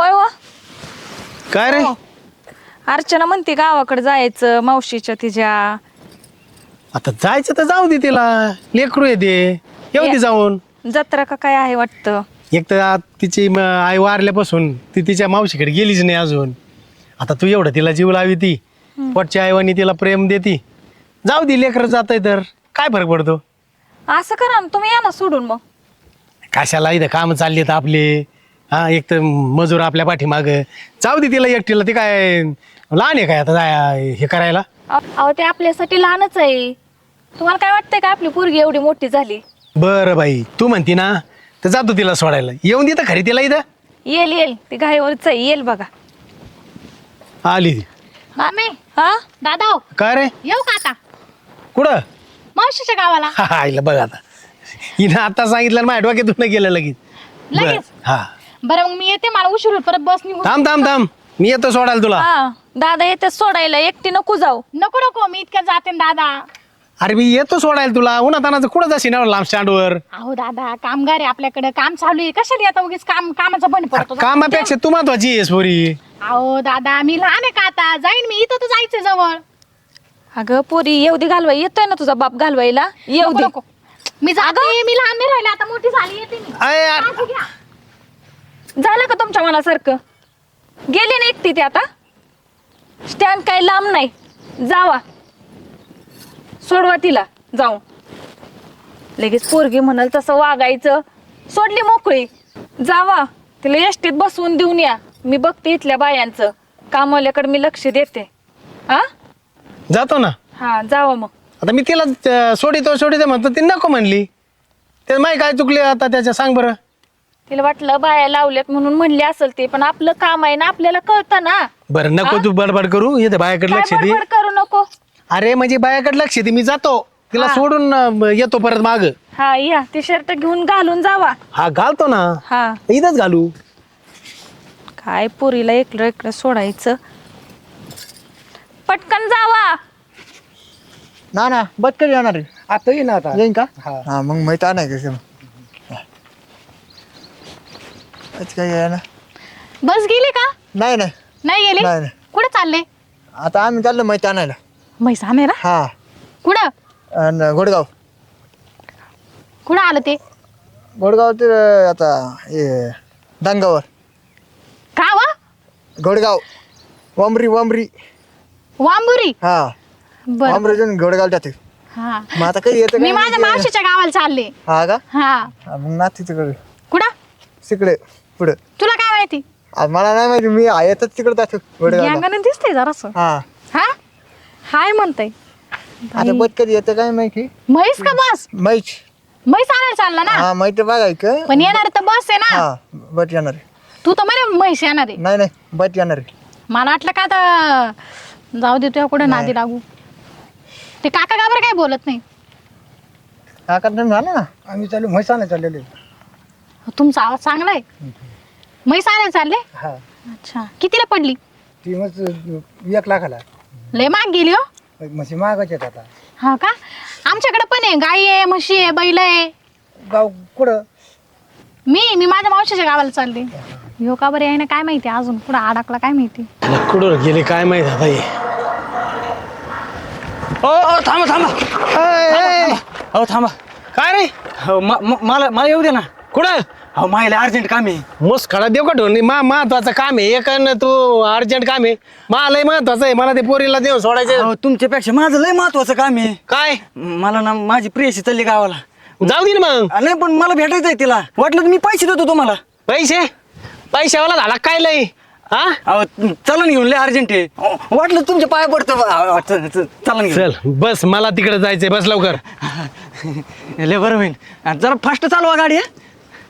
होय व. काय रे? अर्चना म्हणते गावाकडे जायचं मावशीच्या तिच्या. आता जायचं तर जाऊ दे तिला. लेकरू येते येऊ दे जाऊन. जत्रा का काय आहे वाटतं? एक तर आ- तिची म- आई वारल्यापासून ती तिच्या मावशीकडे गेलीच नाही अजून. आता तू एवढं तिला जीव लावी ती. पोटच्या आईवानी तिला प्रेम देती. जाऊ दे लेकर जात तर. काय फरक पडतो? असं करा ना तुम्ही या ना सोडून मग. कशाला इथं काम चालली आहेत आपले? हा एक तर मजूर आपल्या पाठीमाग. जाऊ दे तिला एकटीला ती काय लहान आहे काय आता जाय- हे करायला? अहो ते आपल्यासाठी लहानच आहे. तुम्हाला काय वाटतंय का आपली पोरगी एवढी मोठी झाली? बरं बाई तू म्हणती ना तर जातो तिला सोडायला. येऊन देतं खरी तिला इथं. येईल येईल. ती घाईवरच आहे. येईल बघा. आली. ती. मामे. हा? दादा हो. काय रे? येऊ का आता? कुठं? मावशीच्या गावाला. हा हा, आईला बघ आता. हिनं आता सांगितलं आणि माझ्या डोक्यातून गेलं लगेच. बरं. लगेच? हा. बरं मग मी येते मला उशीर होईल परत बस निघून थांब थांब थांब. मी येतो सोडायला तुला. हा दादा येते सोडायला एकटी नको जाऊ. नको नको मी इतक्या जाते ना दादा. अरे मी येतो सोडायला तुला. उन्हा तानाचं कुठं जाशील? ना लांब स्टँडवर. अहो दादा कामगार आहे आपल्याकडे. काम चालू आहे. कशाला येता उगीच काम कामाचा बंद पडतो? कामापेक्षा तू महत्वाची आहेस पोरी. अहो दादा मी लहान आहे का आता? जाईन मी इथं तर जायचं जवळ. अगं पोरी येऊ दे घालवाय येतोय ना तुझा बाप घालवायला. येऊ नको दे. नको. मी जाते मी लहान नाही राहिले आता मोठी झाली येते मी. अय, यार. काळजी घ्या. झालं का तुमच्या मनासारखं? गेले ना एकटी ते आता? स्टँड काही लांब नाही. जावा. सोडवा तिला. जाऊ. लगेच पोरगी म्हणाल तसं वागायचं. सोडली मोकळी. जावा. तिला एसटीत बसवून देऊन या. मी बघते इथल्या बायांचं. कामवाल्याकडे मी लक्ष देते. हा जातो ना. हा जावा मग. आता मी तिला अं, सोडितो सोडितो म्हणतो ती नको म्हणली. ते माही काय चुकले आता त्याच्या सांग बरं. तिला वाटलं बाया लावल्यात म्हणून म्हणली असेल ते पण आपलं काम आहे ना आपल्याला कळतं ना. बरं नको तू बडबड करू येते बायाकडे लक्ष काय दे. बडबड करू नको? अरे म्हणजे बायाकडे लक्ष दे मी जातो. तिला. सोडून अं, येतो परत माग. हा या. ती शर्ट घेऊन घालून जावा. हा घालतो ना. हा. इथंच घालू. काय पोरीला एकलं इकडं सोडायचं? पटकन जावा. ना ना कधी येणार? आता ये ना आता येईन का? हा. मग माहीत नाही कसं आज काय आहे ना बस गेली का? नाही नाही. नाही गेली? नाही, नाही. कुठे चालले? आता आम्ही चाललो माहिती आणायला. म्हैस आणायला हा. कुठं? आणि घोडगाव. कुठं आलं ते? घोडगाव ते आता हे डांगावर का वा? घोडगाव. वांबरी वांबरी. वांबुरी? हा. बर. घोडगाव जाते हा. मग आता कधी येतं मी काय माझ्या माहिती. मावशीच्या गावाला चालले. हा का? हा. हा, मग ना तिकडे. कुठं? तिकडे पुढे. तुला काय माहिती? मला नाही माहिती मी येतच तिकडे जातो घोडगाव गँगानं दिसतंय जरास हा. हा? हाय म्हणतंय. आता बद कधी येतं काय माहिती? म्हैस का बस? मैच म्हैस आणायला चालला ना? हा माहिती बघायचं पण येणार तर बस आहे ना? हा बट येणार आहे. तू तर म्हणे म्हैस येणार आहे. नाही नाही बट येणार आहे. मला वाटलं का आता जाऊ दे तुझ्या कुठे नादी लागू. ते काका का बरं काय बोलत नाही? काका झालं ना. आम्ही चालू म्हैसाने चाललेले तुमचा आवाज चांगला आहे. म्हैस आणायला चालले? हा. अच्छा. कितीला पडली? ती मग एक लाखाला. लय माग गेली हो. म्हशी आहेत आता. हा का? आमच्याकडे पण आहे. गाई आहे म्हशी आहे बैल आहे. गाव कुठं? मी मी माझ्या मावशीच्या गावाला चालले. ह्यो का बरं आहे ना काय माहिती अजून? कुठं अडकला काय माहिती? कुठं गेले काय माहीत आता हे ओ ओ थांबा थांबा. हो थांबा काय रे? हो म- म- मला मला येऊ दे ना. कुठं? हो मायला अर्जंट काम आहे. मस्त खडा देऊ का ठेवून मा महत्वाचं काम आहे. एक अन तू अर्जंट काम आहे. मला महत्वाचं आहे. मला ते पोरीला देऊन सोडायचं हो तुमच्यापेक्षा माझं लय महत्वाचं काम आहे. काय? मला ना माझी प्रियशी चालली गावाला. जाऊ दे ना मग. नाही पण मला भेटायचं आहे तिला. वाटलं तर मी पैसे देतो तुम्हाला. पैसे? पैशावाला झाला काय लय? हा? अहो चलन घेऊन लय अर्जंट आहे. अहो, वाटलं तुमच्या पाया पडतं अहो, च- च- चलन घेऊन. चल बस. मला तिकडे जायचंय. बस लवकर. लय बरं होईल. जरा फास्ट चालवा गाडी हं?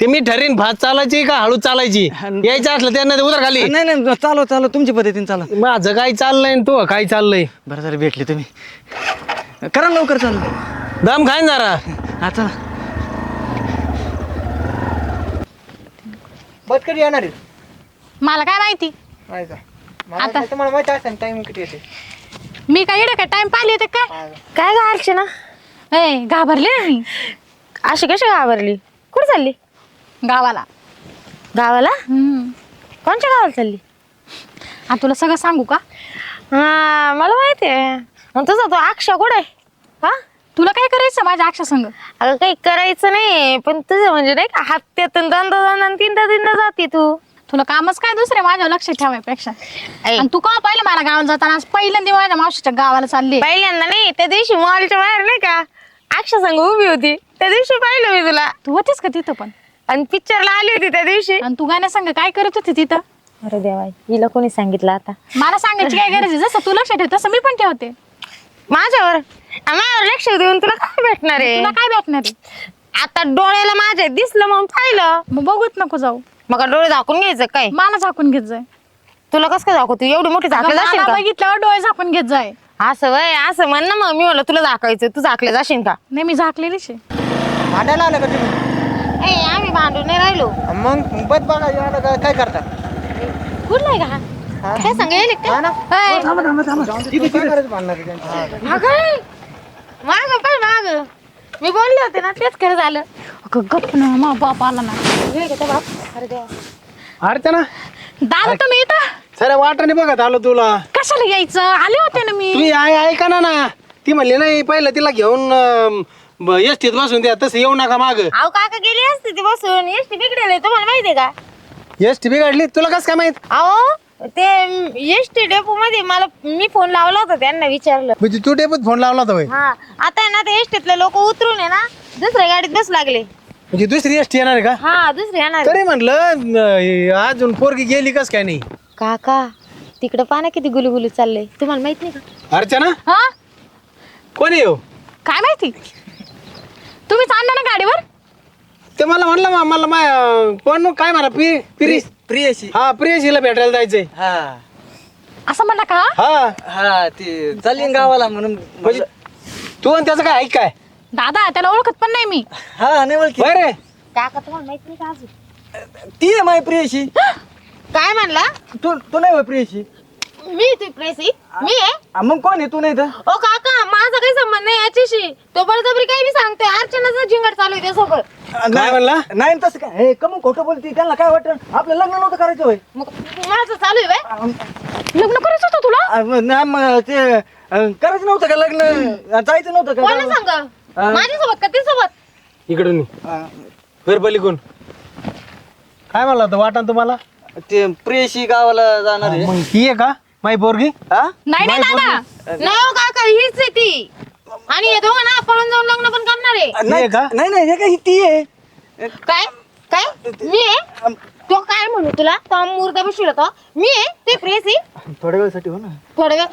ते मी ठरेन भात चालायची का हळू चालायची? यायचं असलं त्यांना ते उतर खाली. नाही नाही चालव चालव तुमच्या पद्धतीने चालव माझं काय चाललंय आणि तू काय चाललंय. बरं जरा भेटले तुम्ही. करा लवकर चालू. दम खाय ना जरा. हा चला. बस कधी येणार आहे? मला काय माहिती? नाही का? मला आता- तुम्हाला माहिती असेल टाइम किती येते. मी काय येडे काय? टाइम पाहिले होते काय काय ग अर्चना? ए घाबरले ना मी. अशी कशी घाबरली? कुठे चालली? गावाला. गावाला? हम्म. कोणच्या गावाला चालली? आता तुला सगळं सांगू का? हा मला माहिती आहे. तुझा तो अक्षा कुठे? हा? तुला काय करायचं माझ्या अक्षा संग? अगं काही करायचं नाही. पण तुझं म्हणजे नाही का हप्त्यातून दोनदा दोनदा तीनदा तीनदा जाते तू. तुला कामच काय दुसरे माझ्या लक्ष ठेवायपेक्षा. ऐ. आणि तू का पाहिलं मला गावाला जाताना? आज पहिल्यांदा माझ्या मावशीच्या गावाला चालली. पहिल्यांदा नाही त्या दिवशी मॉलच्या बाहेर नाही का अक्षा संग उभी होती. त्या दिवशी पाहिलं मी तुला. तू होतीस का तिथं पण? आणि पिक्चरला आली होती त्या दिवशी. आणि तू गाण्या संग काय करत होती तिथं? अरे देवा हिला कोणी सांगितलं आता? मला सांगायची काय गरज आहे? जसं तू लक्ष ठेव तसं मी पण ठेवते. माझ्यावर? माझ्यावर लक्ष देऊन तुला काय भेटणार आहे? तुला काय भेटणार आहे? आता डोळ्याला माझ्या दिसलं मग पाहिलं. मग बघूच नको जाऊ. मग काय डोळे झाकून घ्यायचं काय? मला झाकून घेत जाय. तुला कसं काय दाखव तू एवढी मोठी झाकले जाशील मला का? बघितल्यावर डोळे झाकून घेत जाय. असं वय असं म्हण ना मग. मी म्हणलं तुला झाकायचं तू झाकले जाशील का? नाही मी झाकलेलीच आहे. भांडायला आलं का तुम्ही? ए आम्ही भांडून नाही राहिलो. मग बस बघा एवढं काय काय करता कुठलाय का हा? काय सांगा येईल का? हा ना? थांबा थांबा थांबा. तिथे काय करायचं भांडणार आहे त्यांचं? अगं, माग पाय माग. मी बोलले होते ना तेच खरं झालं. अगं गप्प ना मा बाप आला ना. हे घेतो बाप. अरे देवा. अर्चना दादा तुम्ही इथं? सर वाटाने बघत आलो तुला. कशाला यायचं? आले होते ना मी. तुम्ही आहे ऐका ना ना? ती म्हणली नाही पहिलं तिला घेऊन एसटीत बसून द्या तसं येऊ नका माग. अहो काका गेली असते ती बसून. एसटी बिघडेल तुम्हाला माहितीये का? एसटी बिघडली? तुला कसं काय माहीत? अहो ते एसटी डेपो मध्ये मला मी फोन लावला होता त्यांना विचारलं. म्हणजे तू टेपत फोन लावला होता होय. हा. आता आहे ना ते एसटीतले लोक उतरून आहे ना दुसऱ्या गाडीत बस लागले. म्हणजे दुसरी एसटी येणार आहे का? हा दुसरी येणार तरी म्हणलं न- अजून पोरगी गेली कस काय नाही? काका तिकडं पाना किती गुलुगुलू चाललंय. तुम्हाला माहीत नाही का? अर्चना? हा? कोण येऊ काय माहिती? तुम्हीच आणलं ना गाडीवर? ते मला म्हणलं मा- मला मा कोण काय म्हणा पी प्रिय प्रियशी हा प्रियशीला भेटायला जायचंय. हा. असं म्हणला का? हा. हा ते चालली गावाला म्हणून म्हणजे तू आणि त्याचं काय ऐक काय? दादा त्याला ओळखत पण नाही मी. हा नाही ओळखी बरे. काका तुम्हाला माहीत नाही का अजून? ती आहे माझी प्रियशी काय म्हणला? तू तू नाही होय प्रियशी मी तू प्रेसी मी आहे. मग कोण आहे तू नाही तर? ओ काका. माझा काही संबंध नाही याच्याशी. तो बळजबरी काही मी सांगतोय अर्चनाचा जिंगड चालू आहे त्यासोबत. काय म्हणला? नाही ना तसं काय? हे कमून खोटं बोलती त्यांना काय वाटतं? आपलं लग्न नव्हतं करायचं होय. मग माझं चालू आहे बाय लग्न करायचं होतं तुला? ते अ, करायचं नव्हतं का लग्न? जायचं नव्हतं का कोणा सांग? माझ्यासोबत का ते सोबत इकडून आ, फेरबली कोण काय म्हणला होतं? वाटा तुम्हाला? ते प्रियशी गावाला जाणार आहे. मग ती आहे का? माई पोरगी? हा? नाही नाही दादा. नाही हो हीच आहे ती. आणि हे दोघं ना पळून जाऊन लग्न पण करणार आहे. नाही का? नाही नाही हे काय ही ती आहे. काय? काय? मी आहे? तो काय म्हणू तुला? तो मुर्दा बसला तो. मी आहे? ते प्रेसी? थोड्या वेळासाठी हो ना. थोड्या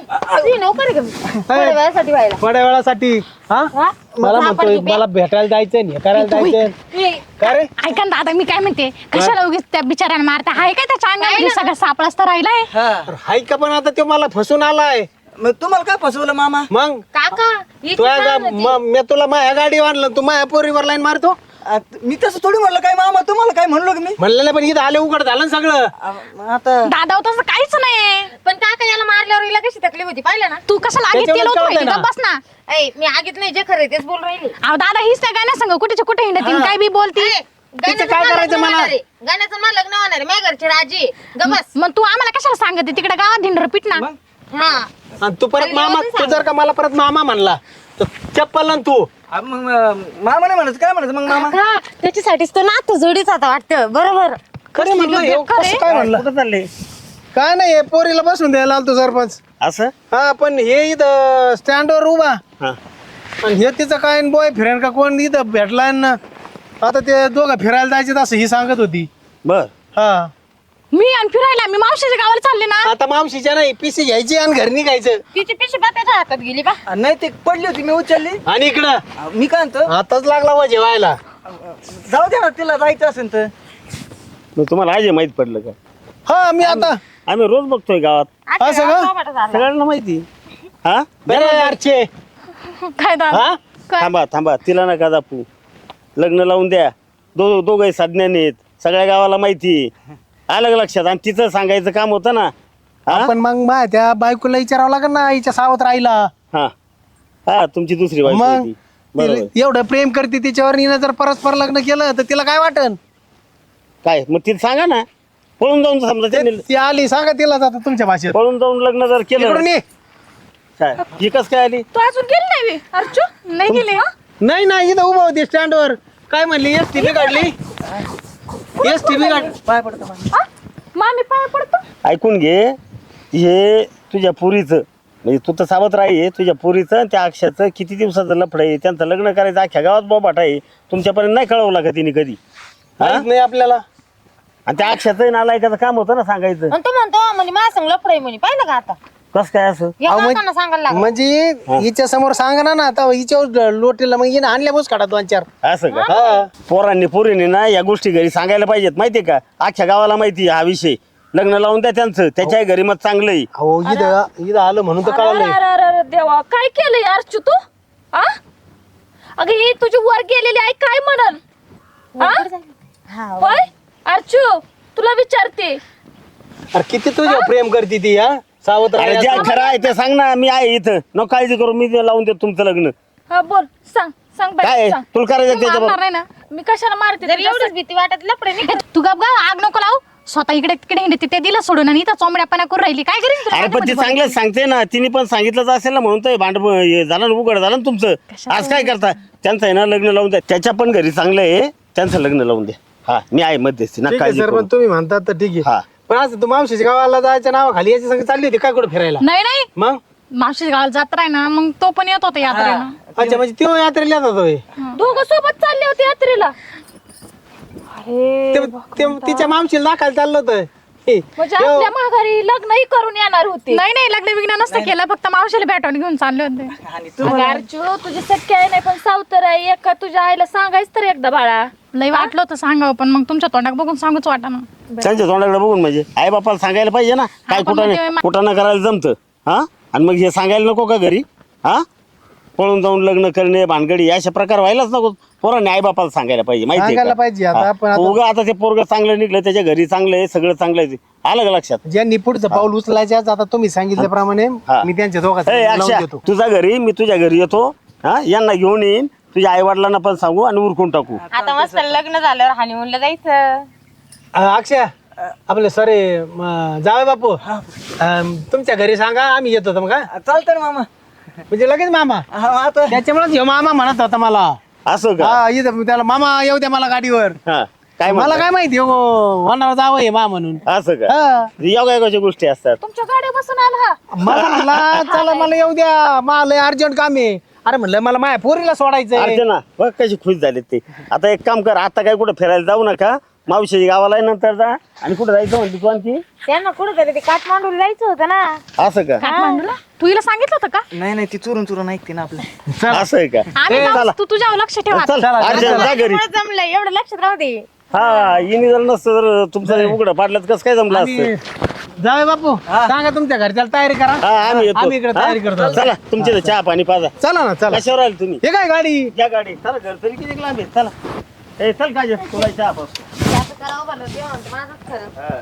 वेळ नोकर आहे का? मी? थोड्या वेळासाठी व्हायला. थोड्या वेळासाठी हा? हा? मला म्हणतोय आपण मला भेटायला जायचंय हे करायला जायचंय. ए, का रे? ऐका ना दादा मी काय म्हणते? कशाला उगीच त्या बिचाऱ्याने मारता? हाय काय त्याच्या अंगामध्ये सगळं सापळाच तर राहिलाय? हा. अरे हाय का पण आता तो मला फसून आलाय? मग तुम्हाला काय फसवलं मामा? मग? काका इथे म्हणते? म- मी तुला माझ्या गाडी आणलं तू माझ्या पोरीवर लाईन मारतो? आ, मी तसं थोडी म्हणलं काय मामा तुम्हाला काय म्हणलो का मी? म्हणलं नाही पण इथं आले उघड झालं ना सगळं. आ, मग आता दादा तसं काहीच नाही. पण काका याला मारल्यावर हिला कशी तकलीफ होती पाहिलं ना? तू कशाला आगीत त्याच्यावर? ना. बस ना. ऐ मी आगीत नाही जे खरं तेच बोल राहिले. अहो दादा हीच त्या गाण्या सांग कुठे कुठे हिंडतील काय बी बोलती ऐ, गाण्याचं काय मला करायचं लग्न मला? होणार आहे. गाण्याचं मला लग्न होणार आहे माझ्या घरची राजी. गमस मग तू आम्हाला कशाला सांगते? तिकडे गावात हिंडर पीठ ना. मग? हा. आणि तू परत मामा तू जर का मला परत मामा म्हणला तर चप्पल आणि तू. आ, मग अ, मामा नाही म्हणायचं काय म्हणायचं मग मामा? काका त्याच्यासाठीच तो नातं जोडीच आता वाटतं बरोबर. खरे म्हणलं हे? कसं काय म्हणलं? कुठं चालले? काय नाही हे पोरीला बसून द्यायला आलतो सरपंच. असं? हा पण हे इथं स्टँडवर उभा. हा. आणि हे तिचं काय बॉय फ्रेंड का कोण इथं भेटलाय ना? आता ते दोघं फिरायला जायचे असं ही सांगत होती. बर. हा. मी आणि फिरायला मी मावशीच्या गावाला चालले ना. आता मावशीच्या नाही पिसी घ्यायची आणि घरी निघायचं. तिची पिशी बा त्याच्या हातात गेली बा. नाही ते पडली होती मी उचलली. आणि इकडं. मी काय म्हणतो? आताच लागला वा जेवायला. जाऊ दे ना तिला जायचं असेल तर. मग तुम्हाला आज हे माहीत पडलं का? हा मी आता. आम्ही रोज बघतोय गावात. असं का सगळ्यांना माहिती. हा? बरे अर्चे काय दादा हा? थांबा थांबा. तिला नका दापू लग्न लावून द्या. दो दोघे साधण्याने आहेत. सगळ्या गावाला माहिती आलं का लक्षात? आणि तिचं सांगायचं काम होतं ना हा? आपण मग मा त्या बायकोला विचारावं लागेल ना आईच्या सावत राहिला. हा. हा तुमची दुसरी बायको मग होती. बरोबर. तिला एवढं प्रेम करते तिच्यावर हिनं जर परस्पर लग्न केलं तर तिला काय वाटन? काय? मग तिला सांगा ना. पळून जाऊन समजा त्यांनी ती आली सांगा तिला आता तुमच्या भाषेत. पळून जाऊन लग्न जर केलं ये. काय? ही कस काय आली? तू अजून गेली नाही बे, अर्चू नाही गेले नाही नाही इथं उभा होती स्टँडवर काय म्हणली एस टी काढली काढ पाय पडतो हा? मामी पाय पडतो? ऐकून घे हे तुझ्या पुरीचं म्हणजे तू तर सावध राही तुझ्या पुरीचं आणि त्या अक्षाचं किती दिवसाचं लफड आहे त्यांचं लग्न करायचं अख्ख्या गावात बोबाट आहे तुमच्यापर्यंत नाही कळवला का तिने कधी? हा? माहीत नाही आपल्याला. आणि त्या अक्षाचं नालायकाचं काम होतं ना सांगायचं. आणि तो म्हणतो म्हणजे माझ्या संग लफडे म्हणे पाहिलं का आता? कस काय असं? अहो, म्हणजे- सांगायला लागला. म्हणजे हिच्या समोर सांगा ना ना आता हिच्यावर लोटीला मग हिने आणल्या बोस काढा दोन चार. असं का? पोरांनी पोरीने ना या गोष्टी घरी सांगायला पाहिजेत माहितीये का? अख्ख्या गावाला माहिती आहे हा विषय. लग्न लावून द्या त्यांचं त्याच्या घरी मत चांगलं आहे अहो इथं इथं आलं म्हणून तर अरे कळालंय अरे अरे अरे देवा काय केलंय अर्चू तू? आ? अगं ही तुझी वर गेलेली आई काय म्हणल? होय? अर्चू तुला विचारते. अरे किती तुझ्या प्रेम करते ती हा? सावत्र अरे जे खरं आहे ते सांग ना मी आहे इथं. नको काळजी करू मी ते लावून देतो तुमचं लग्न. हा बोल. सांग सांग काय बाई आहे? सांग. तुला करायचं मारणार त्याच्यावर नाही ना. मी कशाला मारते? जर तुझ्या एवढीच भीती वाटत तू गप गा आग नको लावू. स्वतः इकडे तिकडे हिंडते ते दिलं सोडून आणि इथं चोंबड्यापणा करून राहिली. काय तुला अरे पण ती चांगलं सांगते ना तिने पण सांगितलंच असेल ना म्हणून तर भांड हे झालं ना उघड झालं ना तुमचं. आज काय करता? त्यांचं आहे ना लग्न लावून द्या. त्याच्या पण घरी चांगलं आहे. त्यांचं लग्न लावून द्या. हा मी आहे मध्यस्थी ना ठीक आहे काळजी सर करू. पण तुम्ही म्हणतात तर ठीक हा. पण असं तू मावशीच्या गावाला जायच्या नावाखाली याची संग चालली होती काय कुठं फिरायला? नाही नाही. मग? मावशी गावाला जात्रा आहे ना मग तो पण येत होता यात्रेला. अच्छा म्हणजे तो यात्रेला येतात होय. दोघं सोबत चालले होते यात्रेला. ते- ते- तिच्या मावशीला दाखवायला चाललं होतं. हे, म्हणजे यो, आपल्या माघारी लग्नही करून येणार होते. नाही नाही लग्न बिग्न नसतं केलं फक्त मावशीला भेटवून घेऊन चालले होते. आणि तू अगं अर्चू तुझी सख्य आहे नाही पण सावतर आहे. एका तुझ्या आईला सांगायच तर एकदा बाळा. लई वाटलं होतं सांगावं पण मग तुमच्या तोंडात बघून सांगूच वाटा ना. त्यांच्या तोंडाकडे बघून म्हणजे. आई बापाला सांगायला पाहिजे ना काय पण कुठं नाही. कुठं न करायला जमतं. हा? आणि मग हे सांगायला नको का घरी? हा? पळून जाऊन लग्न करणे भानगडी अशा प्रकार व्हायलाच नको. पोरांनी आई बापाला सांगायला पाहिजे माहिती सांगायला पाहिजे आता, पण आता- उगा आता ते पोरग चांगलं निघलं त्याच्या घरी चांगलं आहे सगळं चांगलं आहे. आलं का लक्षात? ज्यांनी पुढचं पाऊल उचलायचं आता तुम्ही सांगितल्याप्रमाणे हा. मी त्यांच्या ए, दोघांचं लावून अक्षा देतो तुझ्या घरी मी तुझ्या घरी येतो. हा? यांना घेऊन येईन. तुझ्या आई वडिलांना पण सांगू आणि उरकून टाकू. आता मस्त लग्न झाल्यावर हानिमूनला जायचं. अं, अक्षय आपलं सरे जावे बापू. तुमच्या घरी सांगा आम्ही येतो होतो मग का चालतं ना मामा. म्हणजे लगेच मामा? हा आता. त्याच्यामुळे ह्यो मामा म्हणत होता मला. असं का? हा इथं त्याला मामा येऊ द्या मला गाडीवर. हा काय मला? काय माहिती हो होणार जावं हे मा म्हणून. असं का? हा. योगायोगाच्या गोष्टी असतात. तुमच्या गाड्या बसून आला. मला म्हणला चला मला येऊ द्या. मला अर्जंट काम आहे. अरे म्हणलं मला माझ्या पोरीला सोडायचंय. अर्चना बघ कशी खुश झाले ते. आता एक काम कर आता काय कुठं फिरायला जाऊ नका. मावशी गावाला आहे नंतर जा. आणि कुठं जायचं म्हणते तू आणखी? त्यांना कुठं तरी ते काठमांडूला जायचं होतं ना. असं का? काठमांडूला? तू हिला सांगितलं होतं का? नाही नाही ती चुरून चुरून ऐकते ना आपलं. असं आहे का? आम्ही जाऊ, तू तुझ्यावर लक्ष ठेवा चल अर्चना जा घरी. मला जमलं एवढं लक्षात राहू दे. हा इनी जर नसतं तर तुमचं उघडं पाडलं तर कसं काय जमलं असतं? जावे बापू. सांगा तुमच्या घरच्याला तयारी करा. हा आम्ही येतो. आम्ही इकडे तयारी हा? करतो. चला तुमच्या इथं चहा पाणी पाजा. चला ना चला. कशावर आले तुम्ही? हे काय गाडी? या गाडी. चला घर तरी किती लांब आहे? चला. ए चल काय तुला चहा पास माझंच खरं.